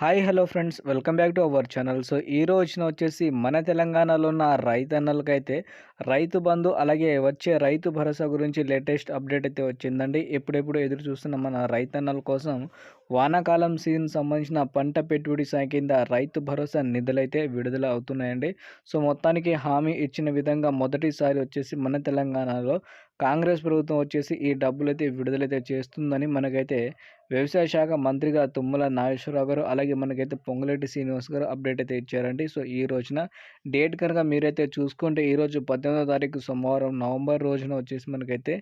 Hi hello friends. Welcome back to our channel. So ఈ రోజున వచ్చేసి మన తెలంగాణలో ఉన్న రైతన్నలకైతే రైతు బంధు అలాగే వచ్చే రైతు భరోసా గురించి లేటెస్ట్ అప్డేట్ అయితే వచ్చిందండి. ఎప్పుడెప్పుడు ఎదురు చూస్తున్న మన రైతన్నల కోసం వానాకాలం సీజన్ సంబంధించిన పంట పెట్టుబడి సాయం కింద రైతు భరోసా నిధులైతే విడుదల అవుతున్నాయండి. సో మొత్తానికి హామీ ఇచ్చిన విధంగా మొదటిసారి వచ్చేసి మన తెలంగాణలో కాంగ్రెస్ ప్రభుత్వం వచ్చేసి ఈ డబ్బులు అయితే విడుదలైతే చేస్తుందని మనకైతే వ్యవసాయ శాఖ మంత్రిగా తుమ్మల నాగేశ్వరరావు గారు అలాగే మనకైతే పొంగులేటి శ్రీనివాస్ గారు అప్డేట్ అయితే ఇచ్చారండి. సో ఈ రోజున డేట్ కనుక మీరైతే చూసుకుంటే ఈరోజు పద్దెనిమిదో తారీఖు సోమవారం నవంబర్ రోజున వచ్చేసి మనకైతే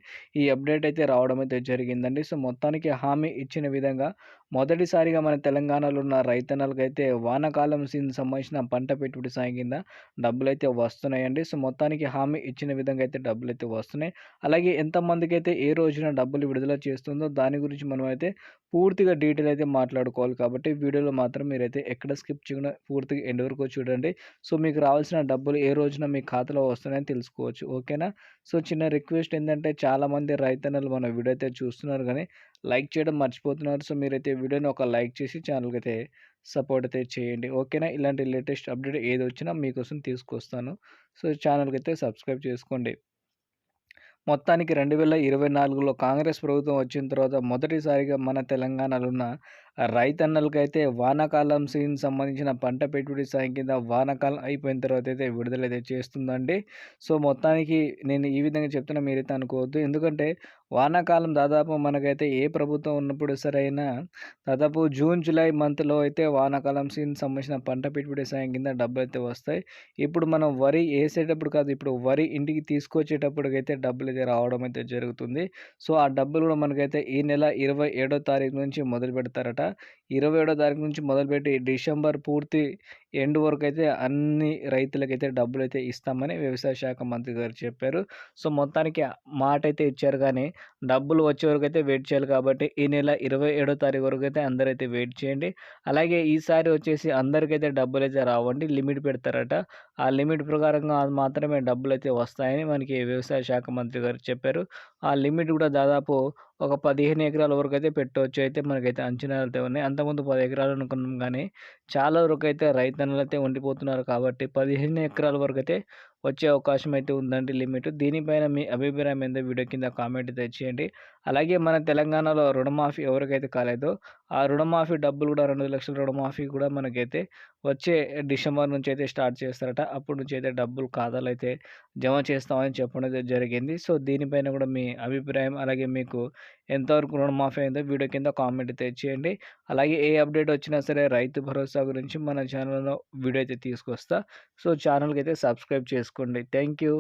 ఈ అప్డేట్ అయితే రావడం అయితే జరిగిందండి. సో మొత్తానికి హామీ ఇచ్చిన విధంగా మొదటిసారిగా మన తెలంగాణలో ఉన్న రైతన్నలకైతే వానాకాలం సీజన్ సంబంధించిన పంట పెట్టుబడి సాయం కింద డబ్బులు అయితే వస్తున్నాయండి. సో మొత్తానికి హామీ ఇచ్చిన విధంగా అయితే డబ్బులు అయితే వస్తున్నాయి. అలాగే ఎంతమందికి అయితే ఏ రోజున డబ్బులు విడుదల చేస్తుందో దాని గురించి మనం అయితే పూర్తిగా డీటెయిల్ అయితే మాట్లాడుకోవాలి కాబట్టి వీడియోలో మాత్రం మీరైతే ఎక్కడ స్కిప్ చేయకుండా పూర్తిగా ఎండ్ వరకు చూడండి. సో మీకు రావాల్సిన డబ్బులు ఏ రోజున మీ ఖాతాలో వస్తున్నాయని తెలుసుకోవచ్చు. ఓకేనా? సో చిన్న రిక్వెస్ట్ ఏంటంటే చాలామంది రైతన్నలు మన వీడియో అయితే చూస్తున్నారు కానీ లైక్ చేయడం మర్చిపోతున్నారు. సో మీరైతే వీడియోని ఒక లైక్ చేసి ఛానల్కి అయితే సపోర్ట్ అయితే చేయండి. ఓకేనా? ఇలాంటి లేటెస్ట్ అప్డేట్ ఏది వచ్చినా మీకోసం తీసుకొస్తాను. సో ఛానల్కి అయితే సబ్స్క్రైబ్ చేసుకోండి. మొత్తానికి రెండు వేల ఇరవై నాలుగులో కాంగ్రెస్ ప్రభుత్వం వచ్చిన తర్వాత మొదటిసారిగా మన తెలంగాణలో ఉన్న రైతన్నలకైతే వానాకాలం సీజన్ సంబంధించిన పంట పెట్టుబడి సాయం కింద వానాకాలం అయిపోయిన తర్వాత అయితే విడుదలైతే చేస్తుందండి. సో మొత్తానికి నేను ఈ విధంగా చెప్తున్నా మీరైతే అనుకోవద్దు. ఎందుకంటే వానాకాలం దాదాపు మనకైతే ఏ ప్రభుత్వం ఉన్నప్పుడు సరైనా దాదాపు జూన్ జూలై మంత్లో అయితే వానాకాలం సీజన్ సంబంధించిన పంట పెట్టుబడి సాయం కింద డబ్బులు అయితే వస్తాయి. ఇప్పుడు మనం వరి వేసేటప్పుడు కాదు ఇప్పుడు వరి ఇంటికి తీసుకొచ్చేటప్పటికైతే డబ్బులు అయితే రావడం అయితే జరుగుతుంది. సో ఆ డబ్బులు కూడా మనకైతే ఈ నెల ఇరవై ఏడో తారీఖు నుంచి మొదలు పెడతారట ఇరవై ఏడో తారీఖు నుంచి మొదలుపెట్టి డిసెంబర్ పూర్తి ఎండ్ వరకు అయితే అన్ని రైతులకైతే డబ్బులు అయితే ఇస్తామని వ్యవసాయ శాఖ మంత్రి గారు చెప్పారు. సో మొత్తానికి మాట అయితే ఇచ్చారు కానీ డబ్బులు వచ్చే వరకు అయితే వెయిట్ చేయాలి కాబట్టి ఈ నెల ఇరవై ఏడో తారీఖు వరకు అయితే అందరైతే వెయిట్ చేయండి. అలాగే ఈసారి వచ్చేసి అందరికైతే డబ్బులు అయితే రావండి లిమిట్ పెడతారట. ఆ లిమిట్ ప్రకారంగా మాత్రమే డబ్బులు అయితే వస్తాయని మనకి వ్యవసాయ శాఖ మంత్రి గారు చెప్పారు. ఆ లిమిట్ కూడా దాదాపు ఒక పదిహేను ఎకరాల వరకు అయితే పెట్టవచ్చు అయితే మనకైతే అంచనాలు అయితే ఉన్నాయి. అంతకుముందు పది ఎకరాలు అనుకున్నాం కానీ చాలా వరకు అయితే రైతన్నులు అయితే ఉండిపోతున్నారు కాబట్టి పదిహేను ఎకరాల వరకు అయితే వచ్చే అవకాశం అయితే ఉందండి లిమిట్. దీనిపైన మీ అభిప్రాయం ఏందో వీడియో కింద కామెంట్ తెచ్చేయండి అలాగే మన తెలంగాణలో రుణమాఫీ ఎవరికైతే కాలేదో ఆ రుణమాఫీ డబ్బులు కూడా రెండు లక్షల రుణమాఫీ కూడా మనకైతే వచ్చే డిసెంబర్ నుంచి అయితే స్టార్ట్ చేస్తారట. అప్పటి నుంచి అయితే డబ్బులు ఖాతాలు అయితే జమ చేస్తామని చెప్పడం అయితే జరిగింది. సో దీనిపైన కూడా మీ అభిప్రాయం అలాగే మీకు ఎంతవరకు రుణమాఫీ అయిందో వీడియో కింద కామెంట్ అయితే చేయండి. అలాగే ఏ అప్డేట్ వచ్చినా సరే రైతు భరోసా గురించి మన ఛానల్లో వీడియో అయితే తీసుకొస్తా. సో ఛానల్కి అయితే సబ్స్క్రైబ్ చేసుకోండి థ్యాంక్ యూ